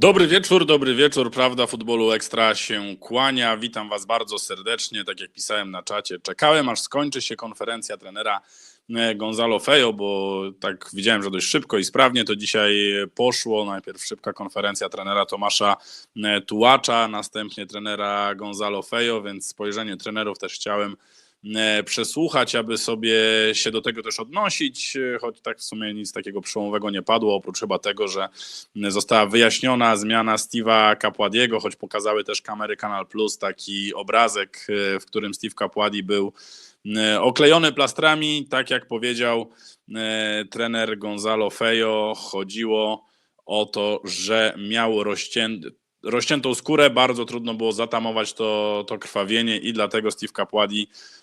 Dobry wieczór, dobry wieczór. Prawda futbolu ekstra się kłania. Witam Was bardzo serdecznie. Tak jak pisałem na czacie, czekałem aż skończy się konferencja trenera e, Gonzalo Fejo, bo tak widziałem, że dość szybko i sprawnie to dzisiaj poszło. Najpierw szybka konferencja trenera Tomasza e, Tułacza, następnie trenera Gonzalo Fejo, więc spojrzenie trenerów też chciałem przesłuchać, aby sobie się do tego też odnosić, e, choć tak w sumie nic takiego przełomowego nie padło, oprócz chyba tego, że została wyjaśniona zmiana Steve'a Capładiego, choć pokazały też kamery Kanal Plus taki obrazek, e, w którym Steve Capładi był e, oklejony plastrami, tak jak powiedział e, trener Gonzalo Fejo, chodziło o to, że miał rozcięty rozciętą skórę, bardzo trudno było zatamować to, to krwawienie i dlatego Steve Capładi e,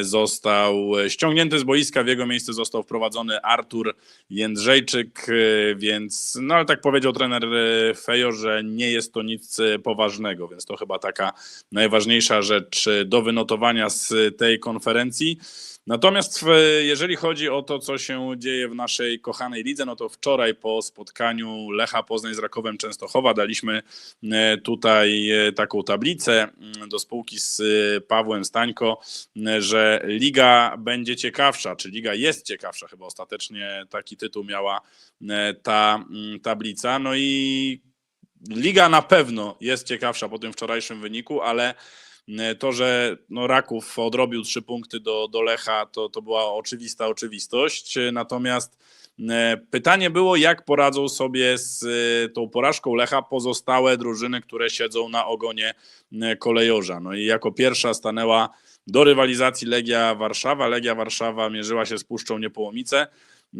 został ściągnięty z boiska, w jego miejsce został wprowadzony Artur Jędrzejczyk, e, więc no ale tak powiedział trener e, Fejo, że nie jest to nic e, poważnego, więc to chyba taka najważniejsza rzecz e, do wynotowania z tej konferencji. Natomiast w- jeżeli chodzi o to, co się dzieje w naszej kochanej lidze, no to wczoraj po spotkaniu Lecha Poznań z Rakowem Częstochowa daliśmy e, tutaj e, taką tablicę mm, do spółki z e, Pawłem Stańko, że liga będzie ciekawsza, czy liga jest ciekawsza, chyba ostatecznie taki tytuł miała e, ta mm, tablica. No i liga na pewno jest ciekawsza po tym wczorajszym wyniku, ale E, to, że no Raków odrobił trzy punkty do, do Lecha, to, to była oczywista oczywistość. E, Natomiast e, pytanie było, jak poradzą sobie z e, tą porażką Lecha pozostałe drużyny, które siedzą na ogonie e, kolejorza. No i jako pierwsza stanęła do rywalizacji Legia Warszawa. Legia Warszawa mierzyła się z Puszczą Niepołomice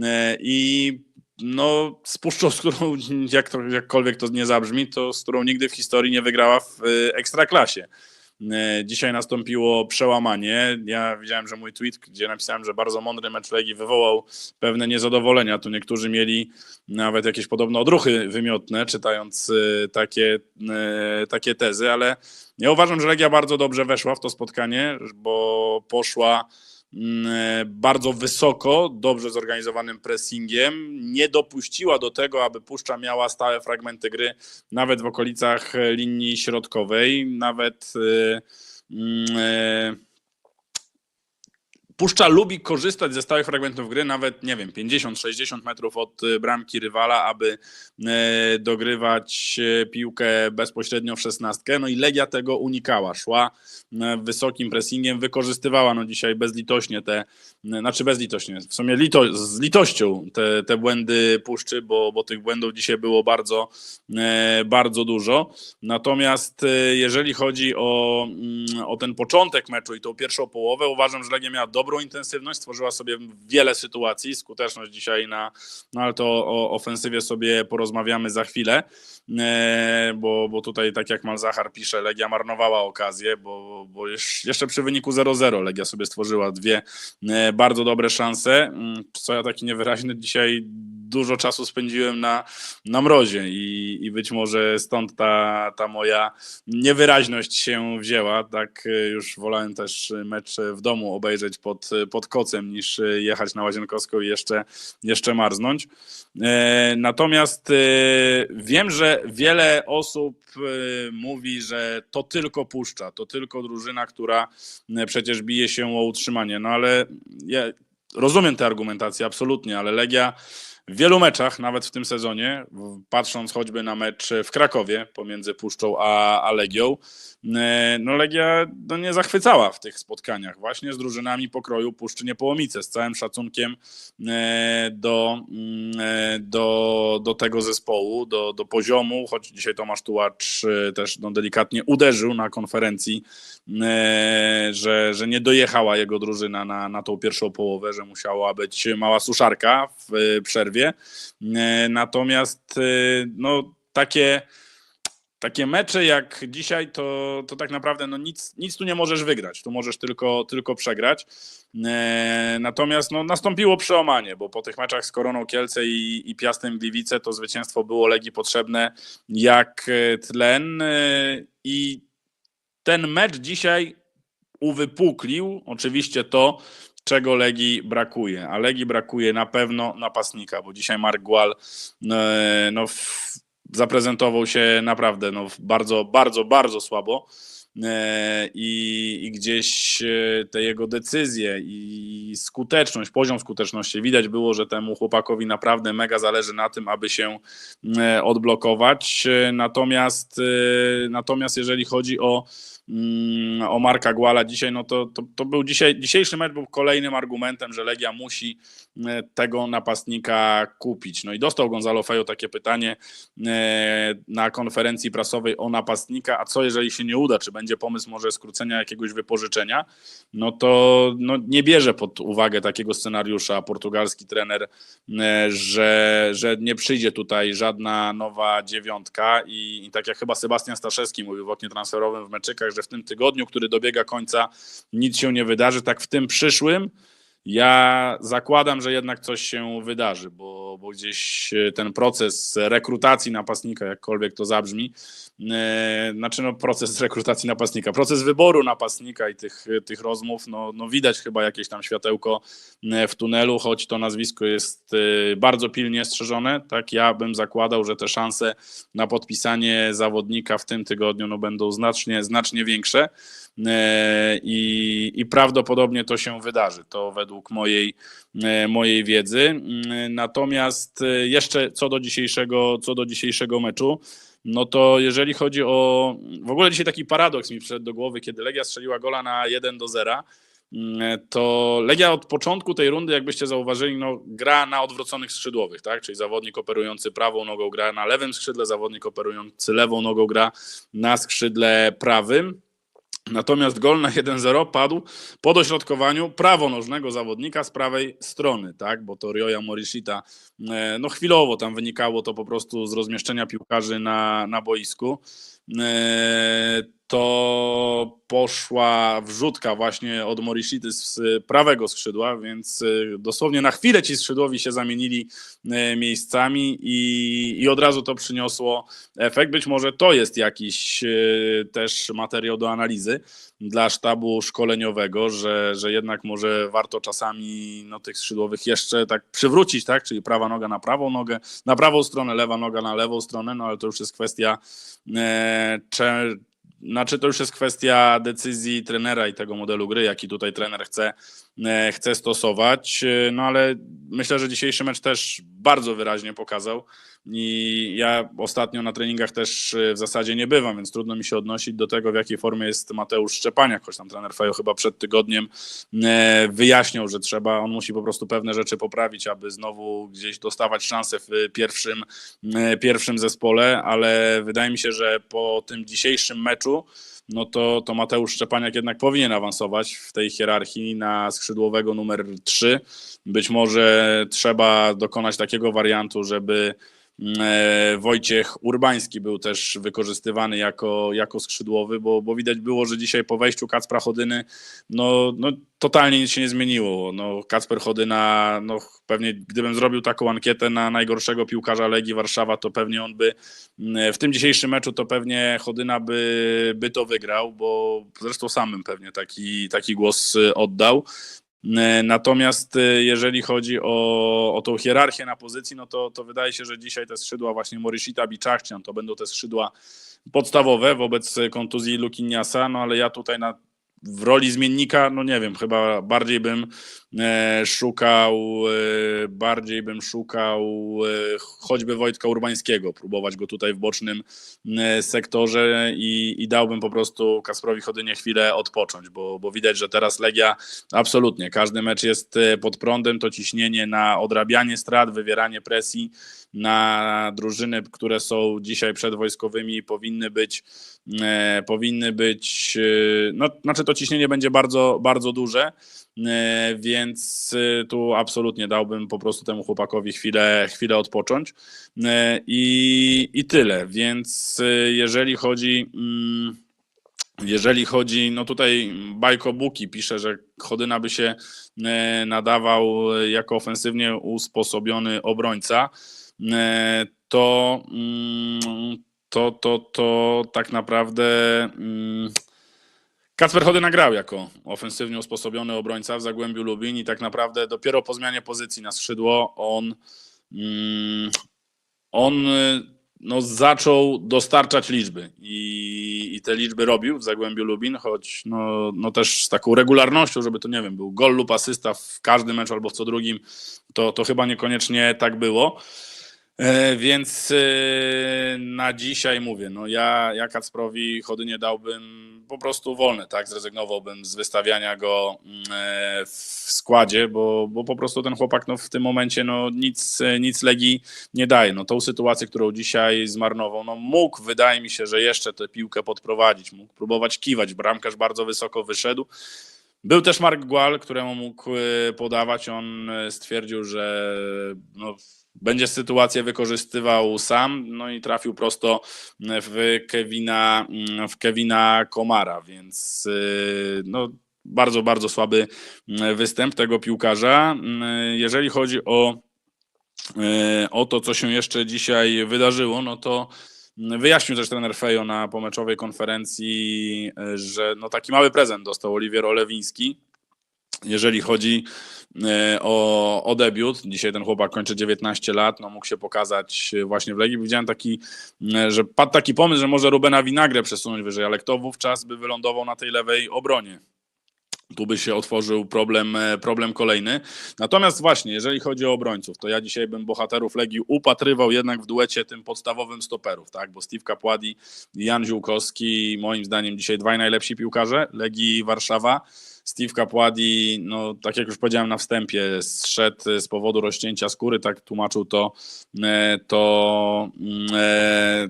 e, i no, z Puszczą, z którą jak to, jakkolwiek to nie zabrzmi, to z którą nigdy w historii nie wygrała w e, Ekstraklasie. E, Dzisiaj nastąpiło przełamanie. Ja widziałem, że mój tweet, gdzie napisałem, że bardzo mądry mecz Legii wywołał pewne niezadowolenia. Tu niektórzy mieli nawet jakieś podobne odruchy wymiotne, czytając e, takie, e, takie tezy, ale ja uważam, że Legia bardzo dobrze weszła w to spotkanie, bo poszła bardzo wysoko, dobrze zorganizowanym pressingiem, nie dopuściła do tego, aby Puszcza miała stałe fragmenty gry nawet w okolicach e, linii środkowej, nawet e, mm, e, Puszcza lubi korzystać ze stałych fragmentów gry, nawet nie wiem, 50-60 metrów od e, bramki rywala, aby e, dogrywać e, piłkę bezpośrednio w szesnastkę. No i Legia tego unikała. Szła wysokim pressingiem, wykorzystywała no dzisiaj bezlitośnie te, znaczy bezlitośnie, w sumie lito, z litością te, te błędy Puszczy, bo, bo tych błędów dzisiaj było bardzo, bardzo dużo. Natomiast jeżeli chodzi o, mm, o ten początek meczu i tą pierwszą połowę, uważam, że Legia miała dobrą intensywność, stworzyła sobie wiele sytuacji, skuteczność dzisiaj na, no ale to o ofensywie sobie porozmawiamy za chwilę, e, bo, bo tutaj tak jak Malzachar pisze, Legia marnowała okazję, bo, bo jeszcze przy wyniku 0-0 Legia sobie stworzyła dwie e, bardzo dobre szanse, Mm, co ja taki niewyraźny dzisiaj dużo czasu spędziłem na, na mrozie i, i być może stąd ta, ta moja niewyraźność się wzięła. Tak e, już wolałem też mecz w domu obejrzeć pod, pod kocem niż jechać na Łazienkowską i jeszcze, jeszcze marznąć. E, Natomiast e, wiem, że wiele osób mówi, że to tylko puszcza, to tylko drużyna, która przecież bije się o utrzymanie. No ale ja rozumiem tę argumentację absolutnie, ale Legia w wielu meczach, nawet w tym sezonie, patrząc choćby na mecz w Krakowie pomiędzy Puszczą a, a Legią, no Legia no nie zachwycała w tych spotkaniach. Właśnie z drużynami pokroju Puszczy Niepołomice, z całym szacunkiem do, do, do tego zespołu, do, do poziomu, choć dzisiaj Tomasz Tułacz e, też no, delikatnie uderzył na konferencji, że, że nie dojechała jego drużyna na, na tą pierwszą połowę, że musiała być mała suszarka w e, przerwie. E, Natomiast e, no, takie takie mecze jak dzisiaj, to, to tak naprawdę no nic, nic tu nie możesz wygrać, tu możesz tylko, tylko przegrać. E, natomiast no, nastąpiło przełamanie, bo po tych meczach z Koroną Kielce i, i Piastem Gliwice to zwycięstwo było Legii potrzebne jak tlen i ten mecz dzisiaj uwypuklił oczywiście to, czego Legii brakuje. A Legii brakuje na pewno napastnika, bo dzisiaj Mark Gual e, no, zaprezentował się naprawdę no, bardzo, bardzo, bardzo słabo. E, I, I gdzieś e, te jego decyzje i skuteczność, poziom skuteczności widać było, że temu chłopakowi naprawdę mega zależy na tym, aby się odblokować. Natomiast, natomiast jeżeli chodzi o, o Marka Głala dzisiaj, no to, to, to był dzisiaj, dzisiejszy mecz był kolejnym argumentem, że Legia musi tego napastnika kupić. No i dostał Gonzalo Fejo takie pytanie e, na konferencji prasowej o napastnika, a co jeżeli się nie uda, czy będzie pomysł może skrócenia jakiegoś wypożyczenia, no to no, nie bierze pod uwagę takiego scenariusza portugalski trener, e, że, że nie przyjdzie tutaj żadna nowa dziewiątka. I, i tak jak chyba Sebastian Staszewski mówił w oknie transferowym w meczykach, że w tym tygodniu, który dobiega końca, nic się nie wydarzy, tak w tym przyszłym ja zakładam, że jednak coś się wydarzy, bo, bo gdzieś e, ten proces rekrutacji napastnika, jakkolwiek to zabrzmi, e, znaczy no proces rekrutacji napastnika, proces wyboru napastnika i tych, tych rozmów, no, no widać chyba jakieś tam światełko e, w tunelu, choć to nazwisko jest bardzo pilnie strzeżone, tak ja bym zakładał, że te szanse na podpisanie zawodnika w tym tygodniu no, będą znacznie, znacznie większe. I, i prawdopodobnie to się wydarzy. To według mojej, mojej wiedzy. Mm, Natomiast e, jeszcze co do dzisiejszego, co do dzisiejszego meczu, no to jeżeli chodzi o. W ogóle dzisiaj taki paradoks mi przyszedł do głowy, kiedy Legia strzeliła gola na 1 do 0. mm, To Legia od początku tej rundy, jakbyście zauważyli, no, gra na odwróconych skrzydłowych, tak? Czyli zawodnik operujący prawą nogą gra na lewym skrzydle, zawodnik operujący lewą nogą gra na skrzydle prawym. Natomiast gol na 1-0 padł po dośrodkowaniu prawonożnego zawodnika z prawej strony, tak? Bo to Ryoya Morishita, e, no chwilowo tam wynikało to po prostu z rozmieszczenia piłkarzy na, na boisku. To poszła wrzutka właśnie od Morishity z prawego skrzydła, więc e, dosłownie na chwilę ci skrzydłowi się zamienili e, miejscami i, i od razu to przyniosło efekt. Być może to jest jakiś e, też materiał do analizy dla sztabu szkoleniowego, że, że jednak może warto czasami no, tych skrzydłowych jeszcze tak przywrócić, tak? Czyli prawa noga na prawą nogę, na prawą stronę, lewa noga na lewą stronę, no ale to już jest kwestia e, cze, znaczy to już jest kwestia decyzji trenera i tego modelu gry, jaki tutaj trener chce, e, chce stosować. E, No ale myślę, że dzisiejszy mecz też bardzo wyraźnie pokazał. I ja ostatnio na treningach też e, w zasadzie nie bywam, więc trudno mi się odnosić do tego, w jakiej formie jest Mateusz Szczepaniak, choć tam trener Fejo chyba przed tygodniem e, wyjaśniał, że trzeba, on musi po prostu pewne rzeczy poprawić, aby znowu gdzieś dostawać szansę w pierwszym, e, pierwszym zespole, ale wydaje mi się, że po tym dzisiejszym meczu no to, to Mateusz Szczepaniak jednak powinien awansować w tej hierarchii na skrzydłowego numer 3. Być może trzeba dokonać takiego wariantu, żeby Wojciech Urbański był też wykorzystywany jako, jako skrzydłowy, bo, bo widać było, że dzisiaj po wejściu Kacpra Chodyny no, no totalnie nic się nie zmieniło. No, Kacper Chodyna, no pewnie gdybym zrobił taką ankietę na najgorszego piłkarza Legii Warszawa, to pewnie on by w tym dzisiejszym meczu to pewnie Chodyna by, by to wygrał, bo zresztą samym pewnie taki, taki głos y, oddał. E, Natomiast y, jeżeli chodzi o, o tą hierarchię na pozycji, no to, to wydaje się, że dzisiaj te skrzydła właśnie Morishita, Biczachcian to będą te skrzydła podstawowe wobec kontuzji Lukiniasa, no ale ja tutaj na, w roli zmiennika, no nie wiem, chyba bardziej bym e, szukał, e, bardziej bym szukał e, choćby Wojtka Urbańskiego, próbować go tutaj w bocznym sektorze i, i dałbym po prostu Kasprowi Chodynie chwilę odpocząć, bo, bo widać, że teraz Legia absolutnie, każdy mecz jest pod prądem, to ciśnienie na odrabianie strat, wywieranie presji na drużyny, które są dzisiaj przed wojskowymi powinny być powinny być, no znaczy to ciśnienie będzie bardzo, bardzo duże, e, więc e, tu absolutnie dałbym po prostu temu chłopakowi chwilę, chwilę odpocząć. E, i, i tyle, więc jeżeli chodzi... Mm, jeżeli chodzi, no tutaj Bajko Buki pisze, że Chodyna by się nadawał jako ofensywnie usposobiony obrońca, to, mm, to, to, to tak naprawdę mm, Kacper Chodyna grał jako ofensywnie usposobiony obrońca w Zagłębiu Lubin i tak naprawdę dopiero po zmianie pozycji na skrzydło on, mm, on y, no, zaczął dostarczać liczby I, i te liczby robił w Zagłębiu Lubin, choć no, no też z taką regularnością, żeby to nie wiem, był gol lub asysta w każdym meczu albo w co drugim, to, to chyba niekoniecznie tak było. E, Więc e, na dzisiaj mówię, no ja, ja Kacprowi chody nie dałbym po prostu wolne, tak? Zrezygnowałbym z wystawiania go mm, e, w składzie, bo, bo po prostu ten chłopak no, w tym momencie no, nic, nic Legii nie daje. No, tą sytuację, którą dzisiaj zmarnował, no, mógł, wydaje mi się, że jeszcze tę piłkę podprowadzić, mógł próbować kiwać, bramkarz bardzo wysoko wyszedł. Był też Mark Gual, któremu mógł e, podawać. On e, stwierdził, że no, będzie sytuację wykorzystywał sam, no i trafił prosto w Kevina, w Kevina Komara, więc y, no, bardzo, bardzo słaby y, występ tego piłkarza. Y, Jeżeli chodzi o, y, o to, co się jeszcze dzisiaj wydarzyło, no to wyjaśnił też trener Fejo na pomeczowej konferencji, że no taki mały prezent dostał Oliwier Olewiński, jeżeli chodzi e, o, o debiut. Dzisiaj ten chłopak kończy 19 lat, no mógł się pokazać właśnie w Legii. Widziałem taki, e, że padł taki pomysł, że może Rubena Winagrę przesunąć wyżej, ale kto wówczas by wylądował na tej lewej obronie? Tu by się otworzył problem, e, problem kolejny. Natomiast właśnie, jeżeli chodzi o obrońców, to ja dzisiaj bym bohaterów Legii upatrywał jednak w duecie tym podstawowym stoperów, tak? Bo Steve Kapładi i Jan Ziółkowski, moim zdaniem dzisiaj dwaj najlepsi piłkarze Legii Warszawa. Steve Kapładi, no tak jak już powiedziałem na wstępie, zszedł z powodu rozcięcia skóry, tak tłumaczył to, e, to e,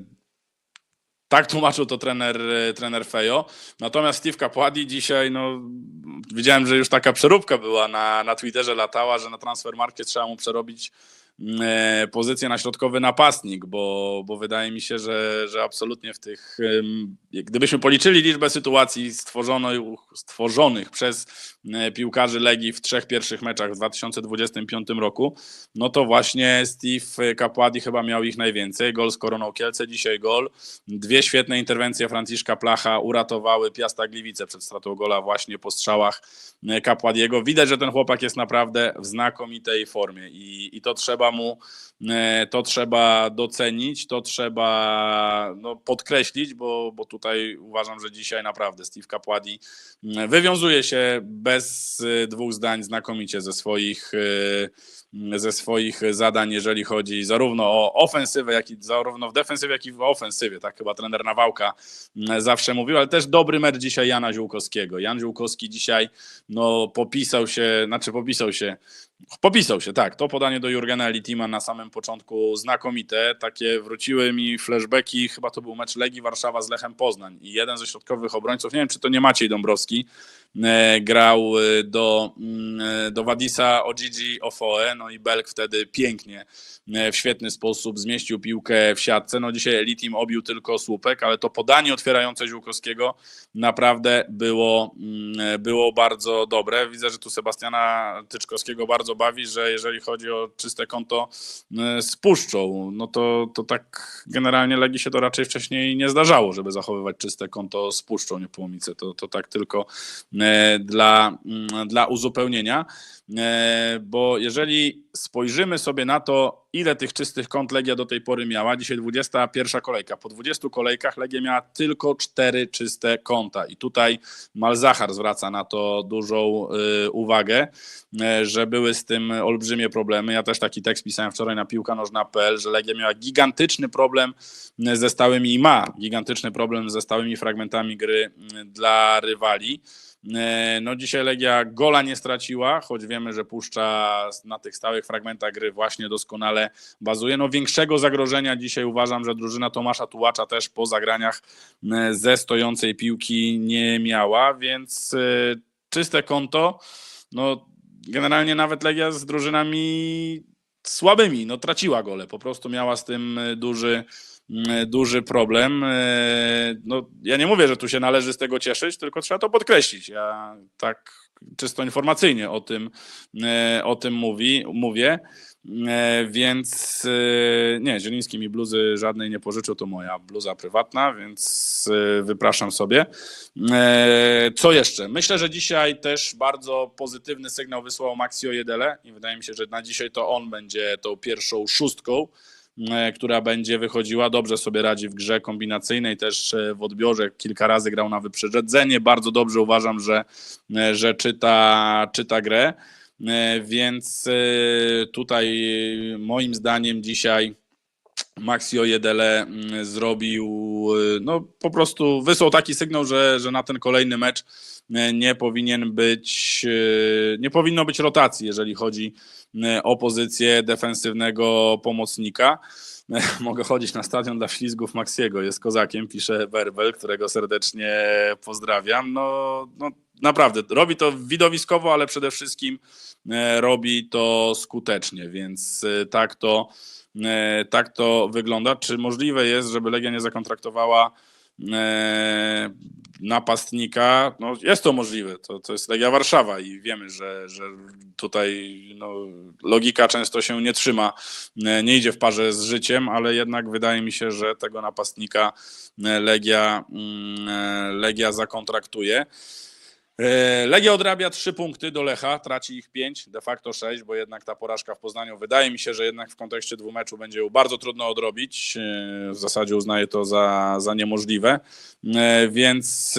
tak tłumaczył to trener, e, trener Fejo. Natomiast Steve Kapładi dzisiaj, no widziałem, że już taka przeróbka była na, na Twitterze latała, że na transfer market trzeba mu przerobić pozycję na środkowy napastnik, bo, bo wydaje mi się, że, że absolutnie w tych, gdybyśmy policzyli liczbę sytuacji stworzonych, stworzonych przez e, piłkarzy Legii w trzech pierwszych meczach w 2025 roku, no to właśnie Steve Kapładi chyba miał ich najwięcej. Gol z Koroną Kielce, dzisiaj gol. Dwie świetne interwencje Franciszka Placha uratowały Piasta Gliwice przed stratą gola właśnie po strzałach e, Kapładiego. Widać, że ten chłopak jest naprawdę w znakomitej formie i, i to trzeba e, to trzeba docenić, to trzeba no, podkreślić, bo, bo tutaj uważam, że dzisiaj naprawdę Steve Kapładi mm, wywiązuje się bez e, dwóch zdań znakomicie ze swoich e, ze swoich zadań, jeżeli chodzi zarówno o ofensywę, jak i zarówno w defensywie, jak i w ofensywie. Tak chyba trener Nawałka mm, zawsze mówił, ale też dobry mecz dzisiaj Jana Ziółkowskiego. Jan Ziółkowski dzisiaj no, popisał się, znaczy popisał się, Popisał się, tak. To podanie do Jurgena Litima na samym początku znakomite. Takie wróciły mi flashbacki, chyba to był mecz Legii Warszawa z Lechem Poznań. I jeden ze środkowych obrońców, nie wiem czy to nie Maciej Dąbrowski, e, grał e, do, mm, e, do Wadisa Ogigi Ofoe, no i Belk wtedy pięknie, w świetny sposób zmieścił piłkę w siatce. No dzisiaj Litim obił tylko słupek, ale to podanie otwierające Ziółkowskiego naprawdę było, mm, było bardzo dobre. Widzę, że tu Sebastiana Tyczkowskiego bardzo bawi, że jeżeli chodzi o czyste konto e, z puszczą, no to, to tak generalnie Legii się to raczej wcześniej nie zdarzało, żeby zachowywać czyste konto z puszczą Niepołomice. To, to tak tylko e, dla, mm, dla uzupełnienia. E, bo jeżeli spojrzymy sobie na to, ile tych czystych kąt Legia do tej pory miała, dzisiaj 21 kolejka, po 20 kolejkach Legia miała tylko 4 czyste kąta i tutaj Malzachar zwraca na to dużą y, uwagę, y, że były z tym olbrzymie problemy. Ja też taki tekst pisałem wczoraj na piłkanożna.pl, że Legia miała gigantyczny problem ze stałymi i ma gigantyczny problem ze stałymi fragmentami gry y, dla rywali. E, No dzisiaj Legia gola nie straciła, choć wiemy, że puszcza na tych stałych fragmentach gry właśnie doskonale bazuje. No większego zagrożenia dzisiaj uważam, że drużyna Tomasza Tułacza też po zagraniach e, ze stojącej piłki nie miała, więc e, czyste konto, no generalnie nawet Legia z drużynami słabymi, no traciła gole, po prostu miała z tym duży duży problem. E, No, ja nie mówię, że tu się należy z tego cieszyć, tylko trzeba to podkreślić. Ja tak czysto informacyjnie o tym, e, o tym mówi, mówię. E, Więc e, nie, Zieliński mi bluzy żadnej nie pożyczył, to moja bluza prywatna, więc e, wypraszam sobie. E, Co jeszcze? Myślę, że dzisiaj też bardzo pozytywny sygnał wysłał Maxio Jedele i wydaje mi się, że na dzisiaj to on będzie tą pierwszą szóstką e, która będzie wychodziła, dobrze sobie radzi w grze kombinacyjnej, też e, w odbiorze. Kilka razy grał na wyprzedzenie, bardzo dobrze uważam, że, e, że czyta, czyta grę, E, więc e, tutaj e, moim zdaniem dzisiaj Maxio Jedele mm, zrobił, no po prostu wysłał taki sygnał, że, że na ten kolejny mecz nie powinien być, y, nie powinno być rotacji, jeżeli chodzi o pozycję defensywnego pomocnika. Mogę chodzić na stadion dla ślizgów Maxiego, jest kozakiem, pisze Werbel, którego serdecznie pozdrawiam. No, no naprawdę, robi to widowiskowo, ale przede wszystkim robi to skutecznie, więc tak to E, tak to wygląda. Czy możliwe jest, żeby Legia nie zakontraktowała e, napastnika? No, jest to możliwe. To, to jest Legia Warszawa i wiemy, że, że tutaj no, logika często się nie trzyma, e, nie idzie w parze z życiem, ale jednak wydaje mi się, że tego napastnika Legia, mm, Legia zakontraktuje. E, Legia odrabia 3 punkty do Lecha, traci ich 5, de facto 6, bo jednak ta porażka w Poznaniu wydaje mi się, że jednak w kontekście dwóch meczu będzie ją bardzo trudno odrobić. E, W zasadzie uznaję to za, za niemożliwe. E, Więc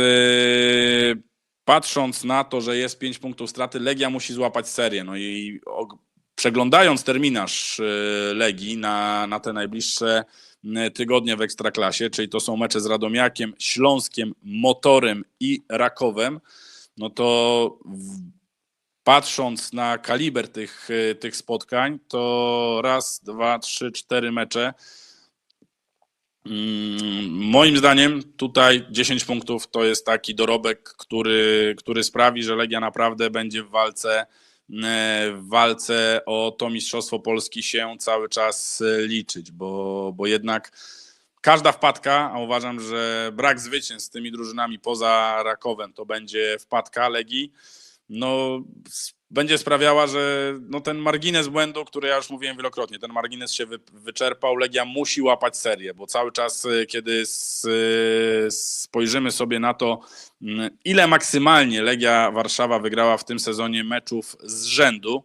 patrząc na to, że jest 5 punktów straty, Legia musi złapać serię. No i przeglądając terminarz Legii na, na te najbliższe tygodnie w Ekstraklasie, czyli to są mecze z Radomiakiem, Śląskiem, Motorem i Rakowem, no to patrząc na kaliber tych, y, tych spotkań, to raz, dwa, trzy, cztery mecze. Mm, moim zdaniem tutaj 10 punktów to jest taki dorobek, który, który sprawi, że Legia naprawdę będzie w walce, y, w walce o to Mistrzostwo Polski się cały czas y, liczyć, bo, bo jednak każda wpadka, a uważam, że brak zwycięstw z tymi drużynami poza Rakowem to będzie wpadka Legii, no będzie sprawiała, że no, ten margines błędu, który ja już mówiłem wielokrotnie, ten margines się wy, wyczerpał, Legia musi łapać serię, bo cały czas, y, kiedy y, spojrzymy sobie na to, mm, ile maksymalnie Legia Warszawa wygrała w tym sezonie meczów z rzędu,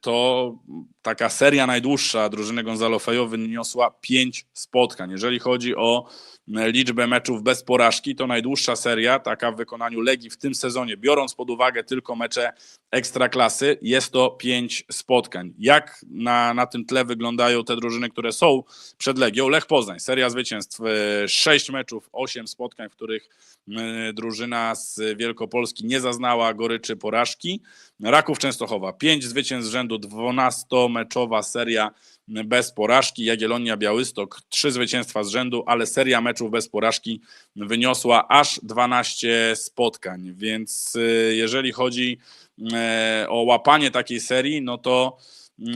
to taka seria najdłuższa drużyny Gonzalo Fejo wyniosła pięć spotkań. Jeżeli chodzi o liczbę meczów bez porażki, to najdłuższa seria, taka w wykonaniu Legii w tym sezonie, biorąc pod uwagę tylko mecze ekstraklasy, jest to pięć spotkań. Jak na, na tym tle wyglądają te drużyny, które są przed Legią? Lech Poznań, seria zwycięstw, e, sześć meczów, osiem spotkań, w których e, drużyna z Wielkopolski nie zaznała goryczy porażki. Raków Częstochowa, pięć zwycięstw z rzędu, dwunastomeczowa seria bez porażki. Jagiellonia Białystok trzy zwycięstwa z rzędu, ale seria meczów bez porażki wyniosła aż 12 spotkań. Więc y, jeżeli chodzi e, o łapanie takiej serii, no to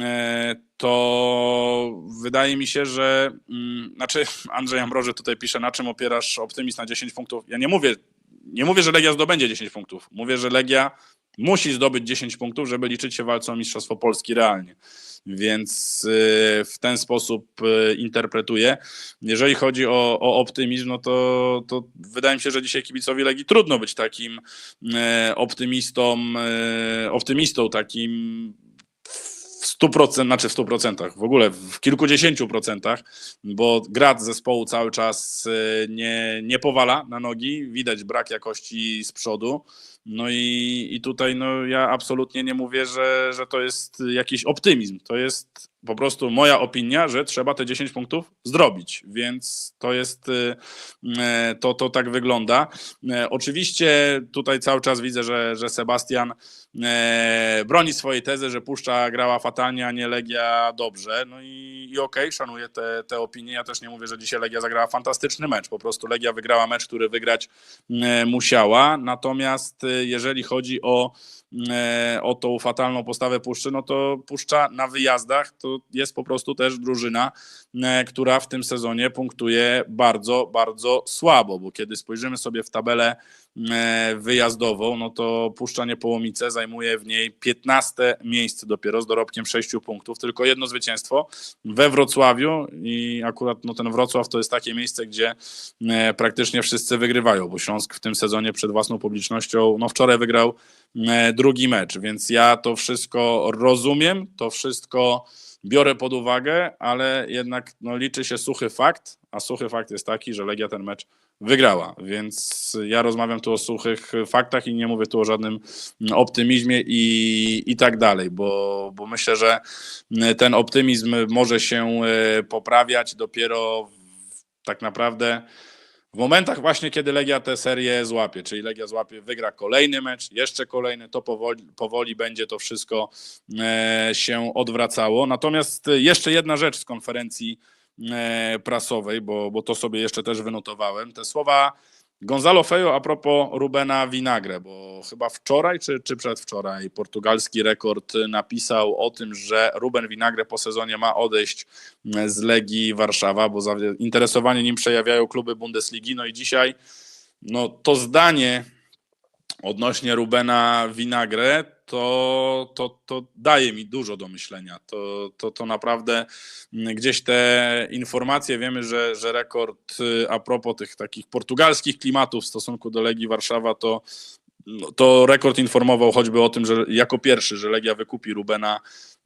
e, to wydaje mi się, że mm, znaczy Andrzej Ambroży tutaj pisze, na czym opierasz optymizm na 10 punktów. Ja nie mówię, nie mówię, że Legia zdobędzie 10 punktów. Mówię, że Legia musi zdobyć 10 punktów, żeby liczyć się walce o Mistrzostwo Polski realnie więc y, w ten sposób y, interpretuję. Jeżeli chodzi o, o optymizm, no to, to wydaje mi się, że dzisiaj kibicowi Legii trudno być takim y, optymistą, optymistą takim w 100%, znaczy w 100%, w ogóle w kilkudziesięciu procentach, bo grad zespołu cały czas nie, nie powala na nogi, widać brak jakości z przodu. No i, i tutaj no, ja absolutnie nie mówię, że, że to jest jakiś optymizm. To jest po prostu moja opinia, że trzeba te 10 punktów zrobić, więc to jest, y, y, to, to tak wygląda. Y, oczywiście tutaj cały czas widzę, że, że Sebastian broni swojej tezy, że Puszcza grała fatalnie, a nie Legia dobrze, no i, i okej, okay, szanuję te, te opinie, ja też nie mówię, że dzisiaj Legia zagrała fantastyczny mecz, po prostu Legia wygrała mecz, który wygrać musiała, natomiast jeżeli chodzi o E, o tą fatalną postawę Puszczy, no to Puszcza na wyjazdach to jest po prostu też drużyna, e, która w tym sezonie punktuje bardzo, bardzo słabo, bo kiedy spojrzymy sobie w tabelę wyjazdową, no to Puszcza Niepołomice zajmuje w niej 15 miejsce dopiero z dorobkiem 6 punktów, tylko jedno zwycięstwo we Wrocławiu i akurat no, ten Wrocław to jest takie miejsce, gdzie e, praktycznie wszyscy wygrywają, bo Śląsk w tym sezonie przed własną publicznością, no wczoraj wygrał e, drugi mecz, więc ja to wszystko rozumiem, to wszystko biorę pod uwagę, ale jednak no, liczy się suchy fakt, a suchy fakt jest taki, że Legia ten mecz wygrała, więc ja rozmawiam tu o suchych faktach i nie mówię tu o żadnym optymizmie i, i tak dalej, bo, bo myślę, że ten optymizm może się e, poprawiać dopiero w, tak naprawdę w momentach właśnie, kiedy Legia tę serię złapie, czyli Legia złapie, wygra kolejny mecz, jeszcze kolejny, to powoli, powoli będzie to wszystko e, się odwracało. Natomiast jeszcze jedna rzecz z konferencji prasowej, bo, bo to sobie jeszcze też wynotowałem. Te słowa Gonzalo Fejo a propos Rubena Vinagre, bo chyba wczoraj czy, czy przedwczoraj portugalski rekord napisał o tym, że Ruben Vinagre po sezonie ma odejść z Legii Warszawa, bo zainteresowanie nim przejawiają kluby Bundesligi. No i dzisiaj no, to zdanie odnośnie Rubena Vinagre, to, to, to daje mi dużo do myślenia. To, to, to naprawdę gdzieś te informacje, wiemy, że, że rekord y, a propos tych takich portugalskich klimatów w stosunku do Legii Warszawa, to no, to rekord informował choćby o tym, że jako pierwszy, że Legia wykupi Rubena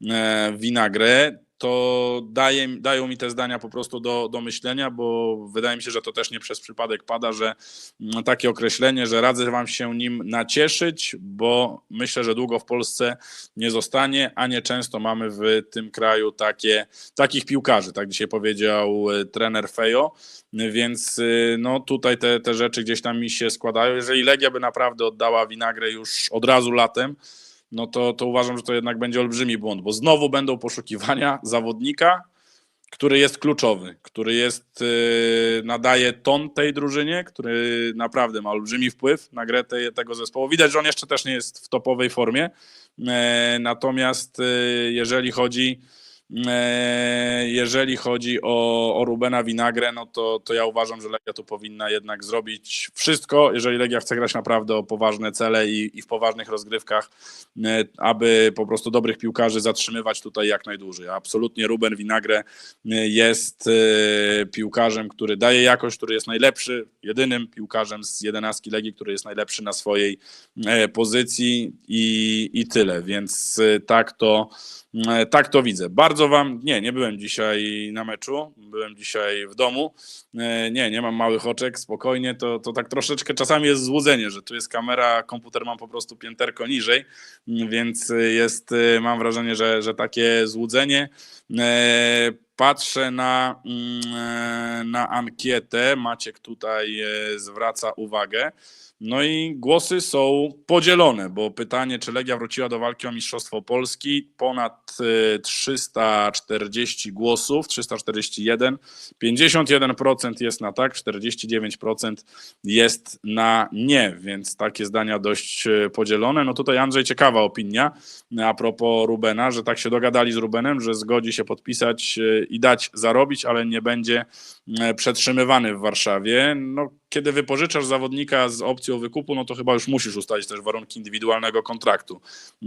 e, Vinagre to daje, dają mi te zdania po prostu do, do myślenia, bo wydaje mi się, że to też nie przez przypadek pada, że mm, takie określenie, że radzę wam się nim nacieszyć, bo myślę, że długo w Polsce nie zostanie, a nie często mamy w tym kraju takie, takich piłkarzy, tak dzisiaj powiedział e, trener Fejo, więc e, no tutaj te, te rzeczy gdzieś tam mi się składają. Jeżeli Legia by naprawdę oddała Winagrę już od razu latem, no to, to uważam, że to jednak będzie olbrzymi błąd, bo znowu będą poszukiwania zawodnika, który jest kluczowy, który jest, yy, nadaje ton tej drużynie, który naprawdę ma olbrzymi wpływ na grę tego zespołu. Widać, że on jeszcze też nie jest w topowej formie, yy, natomiast yy, jeżeli chodzi E, jeżeli chodzi o, o Rubena Winagrę, no to, to ja uważam, że Legia tu powinna jednak zrobić wszystko, jeżeli Legia chce grać naprawdę o poważne cele i, i w poważnych rozgrywkach, e, aby po prostu dobrych piłkarzy zatrzymywać tutaj jak najdłużej. Absolutnie Ruben Winagre e, jest piłkarzem, który daje jakość, który jest najlepszy, jedynym piłkarzem z jedenastki Legii, który jest najlepszy na swojej pozycji i, i tyle, więc tak to E, tak to widzę. Bardzo Wam. Nie, nie byłem dzisiaj na meczu, byłem dzisiaj w domu. E, nie, nie mam małych oczek, spokojnie. To, to tak troszeczkę czasami jest złudzenie, że tu jest kamera, komputer mam po prostu pięterko niżej, więc jest, e, mam wrażenie, że, że takie złudzenie. Patrzę na, mm, na ankietę. Maciek tutaj zwraca uwagę. No i głosy są podzielone, bo pytanie, czy Legia wróciła do walki o Mistrzostwo Polski, ponad 340 y, głosów, 341, 51% jest na tak, 49% jest na nie, więc takie zdania dość y, podzielone. No tutaj Andrzej, ciekawa opinia a propos Rubena, że tak się dogadali z Rubenem, że zgodzi się podpisać y, i dać zarobić, ale nie będzie przetrzymywany w Warszawie. No kiedy wypożyczasz zawodnika z opcją wykupu, no to chyba już musisz ustalić też warunki indywidualnego kontraktu.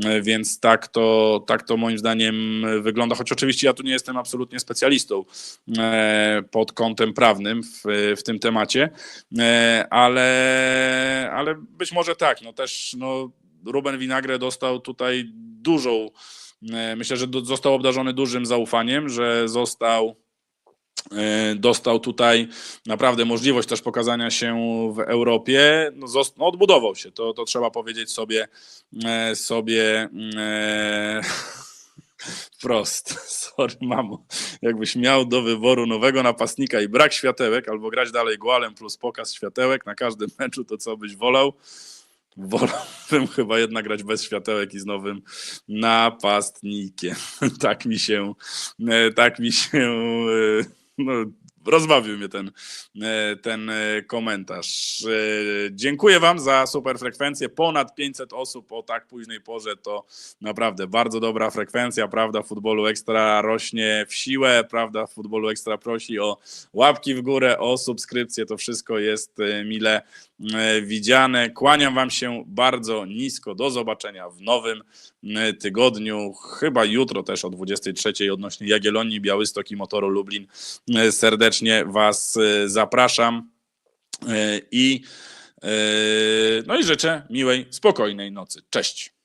E, więc tak to, tak to moim zdaniem wygląda, choć oczywiście ja tu nie jestem absolutnie specjalistą e, pod kątem prawnym w, w tym temacie, e, ale, ale być może tak, no też no, Ruben Winagre dostał tutaj dużą, myślę, że został obdarzony dużym zaufaniem, że został E, dostał tutaj naprawdę możliwość też pokazania się w Europie. No, no odbudował się, to, to trzeba powiedzieć sobie, e, sobie e, wprost. Sorry, mamo. Jakbyś miał do wyboru nowego napastnika i brak światełek, albo grać dalej głalem plus pokaz światełek na każdym meczu, to co byś wolał? Wolałbym chyba jednak grać bez światełek i z nowym napastnikiem. Tak mi się, tak mi się no, rozbawił mnie ten, e, ten e, komentarz. E, Dziękuję Wam za super frekwencję. Ponad 500 osób o tak późnej porze to naprawdę bardzo dobra frekwencja. Prawda futbolu ekstra rośnie w siłę. Prawda futbolu ekstra prosi o łapki w górę, o subskrypcję. To wszystko jest mile widziane. Kłaniam Wam się bardzo nisko. Do zobaczenia w nowym e, tygodniu. Chyba jutro też o 23 odnośnie Jagiellonii, Białystok i Motoru Lublin. E, Serdecznie Was e, zapraszam e, i, e, no i życzę miłej, spokojnej nocy. Cześć.